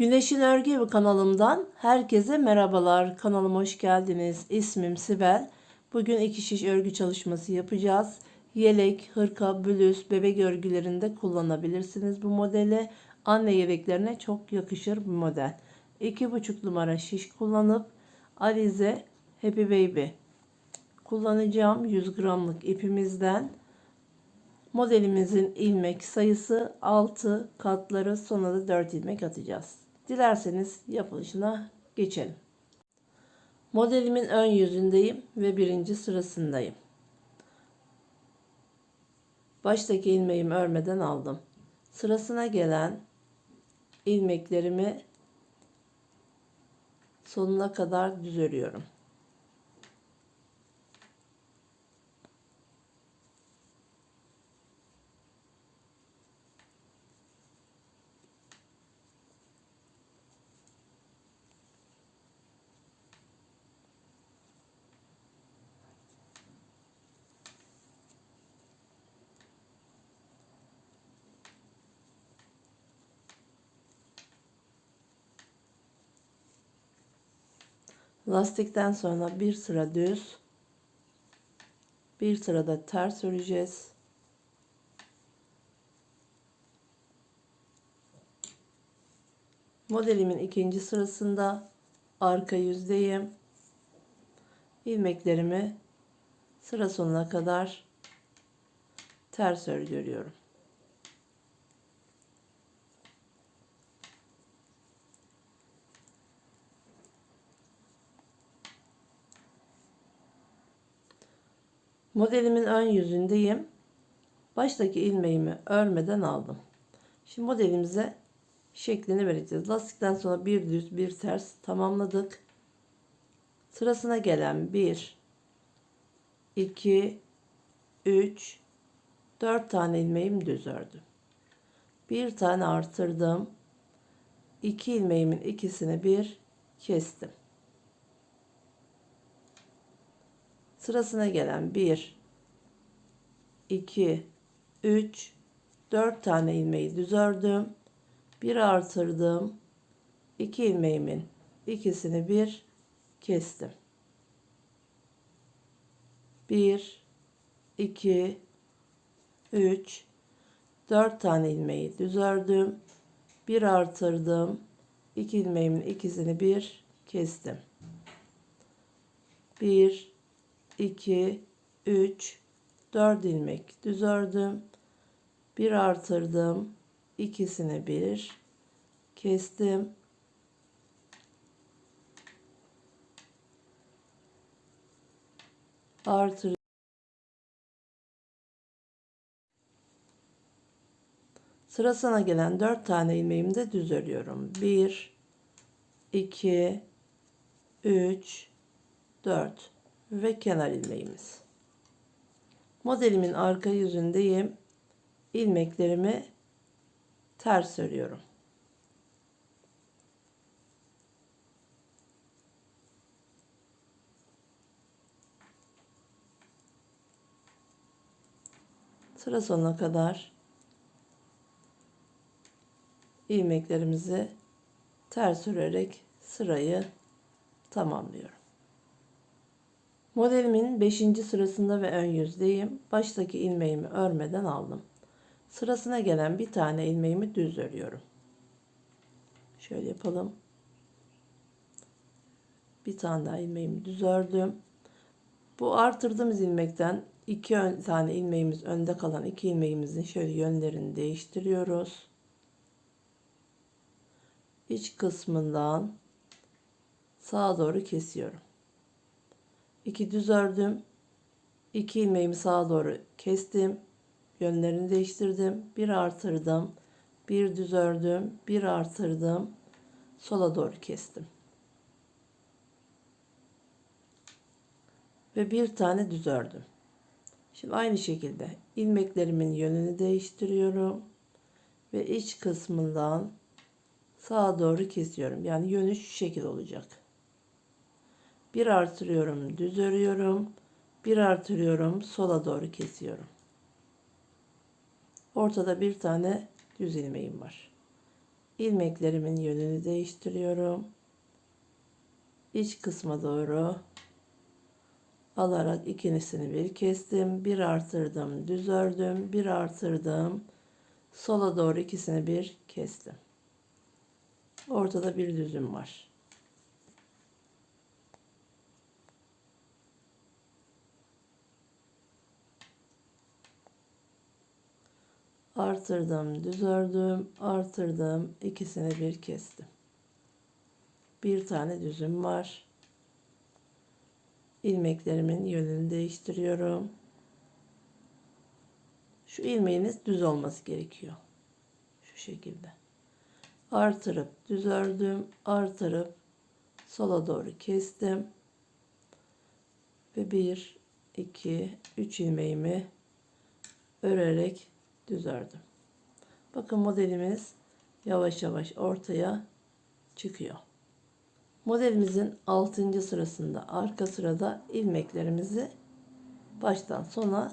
Güneşin Örgü Evi kanalımdan herkese merhabalar. Kanalıma hoş geldiniz. İsmim Sibel. Bugün iki şiş örgü çalışması yapacağız. Yelek, hırka, bluz, bebek örgülerinde kullanabilirsiniz bu modeli. Anne yeleklerine çok yakışır bu model. 2,5 numara şiş kullanıp Alize Happy Baby kullanacağım 100 gramlık ipimizden Modelimizin ilmek sayısı 6, katları sonra da 4 ilmek atacağız. Dilerseniz yapılışına geçelim. Modelimin ön yüzündeyim ve birinci sırasındayım. Baştaki ilmeğimi örmeden aldım. Sırasına gelen ilmeklerimi sonuna kadar düz örüyorum. Lastikten sonra bir sıra düz, bir sırada ters öreceğiz. Modelimin ikinci sırasında arka yüzdeyim. ilmeklerimi sıra sonuna kadar ters örgü örüyorum. Modelimin ön yüzündeyim. Baştaki ilmeğimi örmeden aldım. Şimdi modelimize şeklini vereceğiz. Lastikten sonra bir düz bir ters tamamladık. Sırasına gelen 1 2 3 4 tane ilmeğim düz ördüm. Bir tane artırdım. 2 ilmeğimin ikisini bir kestim. Sırasına gelen 1 2 3 4 tane ilmeği düz ördüm. Bir artırdım. 2 ilmeğimin ikisini bir kestim. 1 2 3 4 tane ilmeği düz ördüm. Bir artırdım. 2 ilmeğimin ikisini bir kestim. 1 2 3 4 ilmek düz ördüm. Bir artırdım. ikisini bir kestim. Artır Sırasına gelen 4 tane ilmeğimi de düz örüyorum. 1 2 3 4 ve kenar ilmeğimiz. Modelimin arka yüzündeyim. ilmeklerimi ters örüyorum. Sıra sonuna kadar ilmeklerimizi ters örerek sırayı tamamlıyorum. Modelimin 5. sırasında ve ön yüzdeyim. Baştaki ilmeğimi örmeden aldım. Sırasına gelen bir tane ilmeğimi düz örüyorum. Şöyle yapalım. Bir tane daha ilmeğimi düz ördüm. Bu artırdığımız ilmekten iki tane ilmeğimiz önde kalan iki ilmeğimizin şöyle yönlerini değiştiriyoruz. İç kısmından sağa doğru kesiyorum. 2 düz ördüm. 2 ilmeğimi sağa doğru kestim. Yönlerini değiştirdim. Bir artırdım. Bir düz ördüm. Bir artırdım. Sola doğru kestim. Ve bir tane düz ördüm. Şimdi aynı şekilde ilmeklerimin yönünü değiştiriyorum. Ve iç kısmından sağa doğru kesiyorum. Yani yönü şu şekil olacak. Bir artırıyorum, düz örüyorum. Bir artırıyorum, sola doğru kesiyorum. Ortada bir tane düz ilmeğim var. ilmeklerimin yönünü değiştiriyorum. İç kısma doğru alarak ikincisini bir kestim. Bir artırdım, düz ördüm, bir artırdım. Sola doğru ikisini bir kestim. Ortada bir düzüm var. Artırdım, düz ördüm, artırdım, ikisini bir kestim. Bir tane düzüm var. İlmeklerimin yönünü değiştiriyorum. Şu ilmeğiniz düz olması gerekiyor. Şu şekilde. Artırıp düz ördüm, artırıp sola doğru kestim. Ve 1 2 3 ilmeğimi örerek düz ördüm. Bakın modelimiz yavaş yavaş ortaya çıkıyor. Modelimizin 6. sırasında arka sırada ilmeklerimizi baştan sona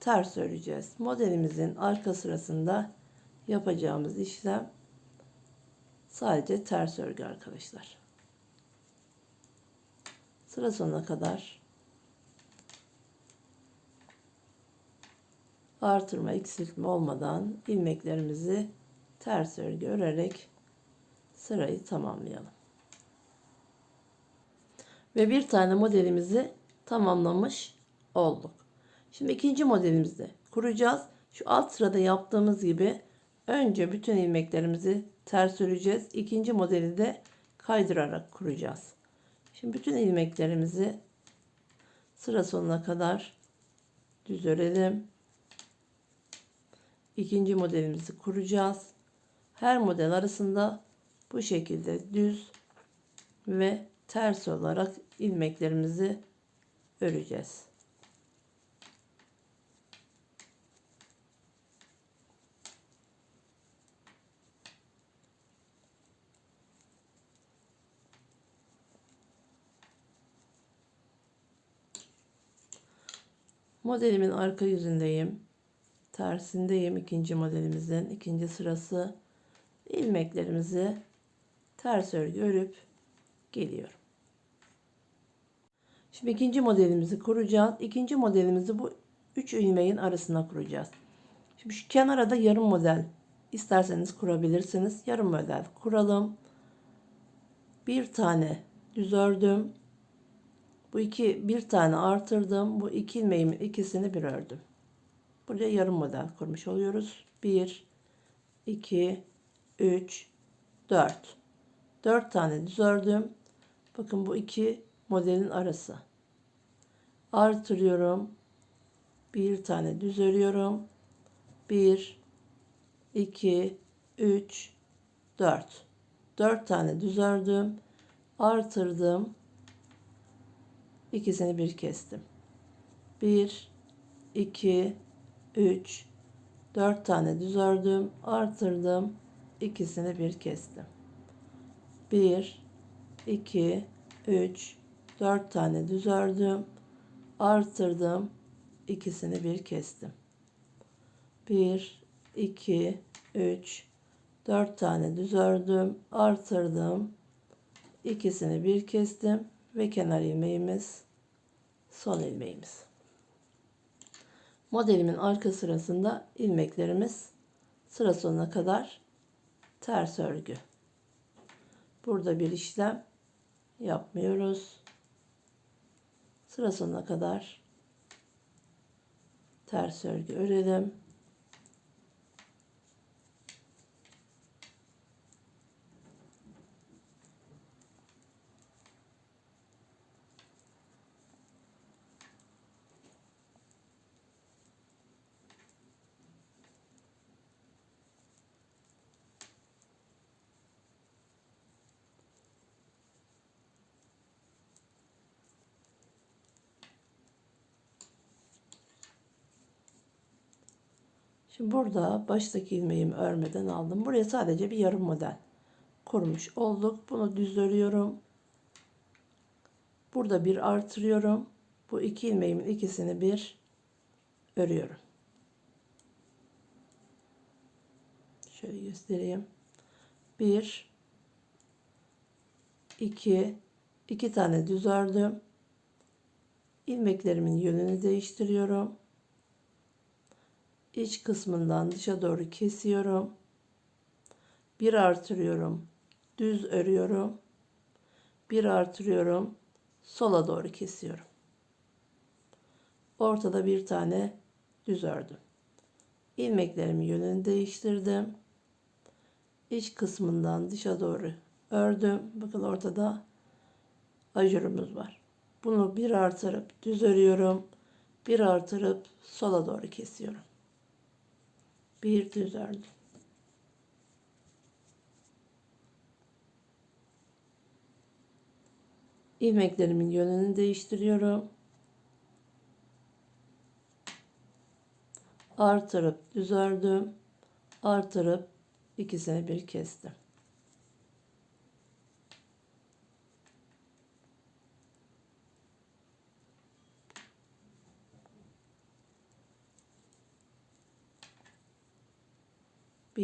ters öreceğiz. Modelimizin arka sırasında yapacağımız işlem sadece ters örgü arkadaşlar. Sıra sonuna kadar artırma eksiltme olmadan ilmeklerimizi ters örgü örerek sırayı tamamlayalım. Ve bir tane modelimizi tamamlamış olduk. Şimdi ikinci modelimizde kuracağız. Şu alt sırada yaptığımız gibi önce bütün ilmeklerimizi ters öreceğiz. İkinci modeli de kaydırarak kuracağız. Şimdi bütün ilmeklerimizi sıra sonuna kadar düz örelim. İkinci modelimizi kuracağız. Her model arasında bu şekilde düz ve ters olarak ilmeklerimizi öreceğiz. Modelimin arka yüzündeyim. Tersindeyim ikinci modelimizin ikinci sırası. ilmeklerimizi ters örgü örüp geliyorum. Şimdi ikinci modelimizi kuracağız. İkinci modelimizi bu üç ilmeğin arasına kuracağız. Şimdi şu kenara da yarım model isterseniz kurabilirsiniz. Yarım model kuralım. Bir tane düz ördüm. Bu iki bir tane artırdım. Bu iki ilmeğimin ikisini bir ördüm. Buraya yarım model kurmuş oluyoruz. 1 2 3 4 4 tane düz ördüm. Bakın bu iki modelin arası. Artırıyorum. Bir tane düz örüyorum. 1 2 3 4 4 tane düz ördüm. Artırdım. İkisini bir kestim. 1 2 3 4 tane düz ördüm. Artırdım. İkisini bir kestim. 1 2 3 4 tane düz ördüm. Artırdım. İkisini bir kestim. 1 2 3 4 tane düz ördüm. Artırdım. İkisini bir kestim ve kenar ilmeğimiz son ilmeğimiz. Modelimin arka sırasında ilmeklerimiz sıra sonuna kadar ters örgü. Burada bir işlem yapmıyoruz. Sıra sonuna kadar ters örgü örelim. Şimdi burada baştaki ilmeğimi örmeden aldım. Buraya sadece bir yarım model kurmuş olduk. Bunu düz örüyorum. Burada bir artırıyorum. Bu iki ilmeğimin ikisini bir örüyorum. Şöyle göstereyim. 1 2 2 tane düz ördüm. ilmeklerimin yönünü değiştiriyorum. İç kısmından dışa doğru kesiyorum. Bir artırıyorum. Düz örüyorum. Bir artırıyorum. Sola doğru kesiyorum. Ortada bir tane düz ördüm. ilmeklerimin yönünü değiştirdim. İç kısmından dışa doğru ördüm. Bakın ortada ajurumuz var. Bunu bir artırıp düz örüyorum. Bir artırıp sola doğru kesiyorum. Bir düz ilmeklerimin yönünü değiştiriyorum. Artırıp düz ördüm. Artırıp ikisini bir kestim.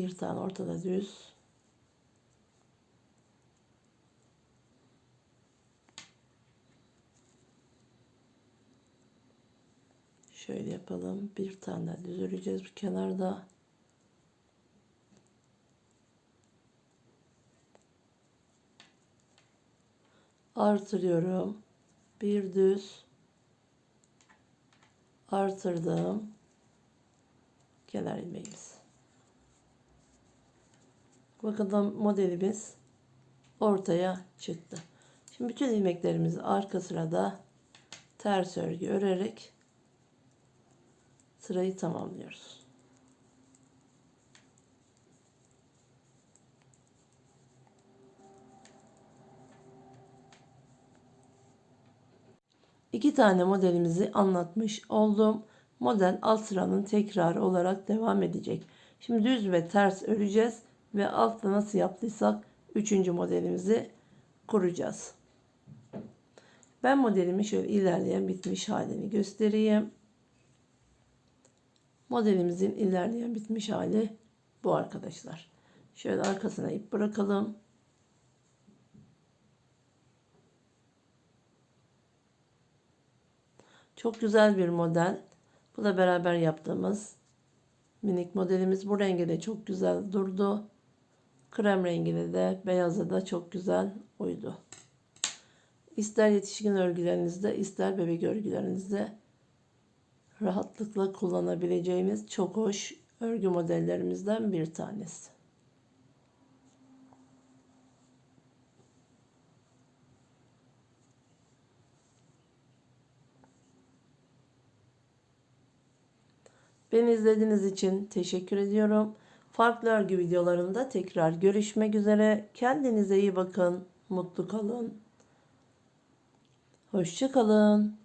Bir tane ortada düz. Şöyle yapalım. Bir tane düz öreceğiz bu kenarda. Artırıyorum. Bir düz. Artırdım. Kenar ilmeğimiz. Bakın modelimiz ortaya çıktı. Şimdi bütün ilmeklerimizi arka sırada ters örgü örerek sırayı tamamlıyoruz. İki tane modelimizi anlatmış oldum. Model alt sıranın tekrarı olarak devam edecek. Şimdi düz ve ters öreceğiz ve altta nasıl yaptıysak üçüncü modelimizi kuracağız. Ben modelimi şöyle ilerleyen bitmiş halini göstereyim. Modelimizin ilerleyen bitmiş hali bu arkadaşlar. Şöyle arkasına ip bırakalım. Çok güzel bir model. Bu da beraber yaptığımız minik modelimiz. Bu rengi de çok güzel durdu. Krem rengine de beyaza da çok güzel uydu. İster yetişkin örgülerinizde ister bebek örgülerinizde rahatlıkla kullanabileceğimiz çok hoş örgü modellerimizden bir tanesi. Beni izlediğiniz için teşekkür ediyorum. Farklı örgü videolarında tekrar görüşmek üzere. Kendinize iyi bakın. Mutlu kalın. Hoşçakalın.